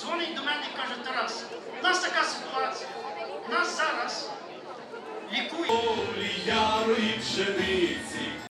дзвонить до мене і каже, Тарас, у нас така ситуація. Нас зараз лікують. Полі пшениці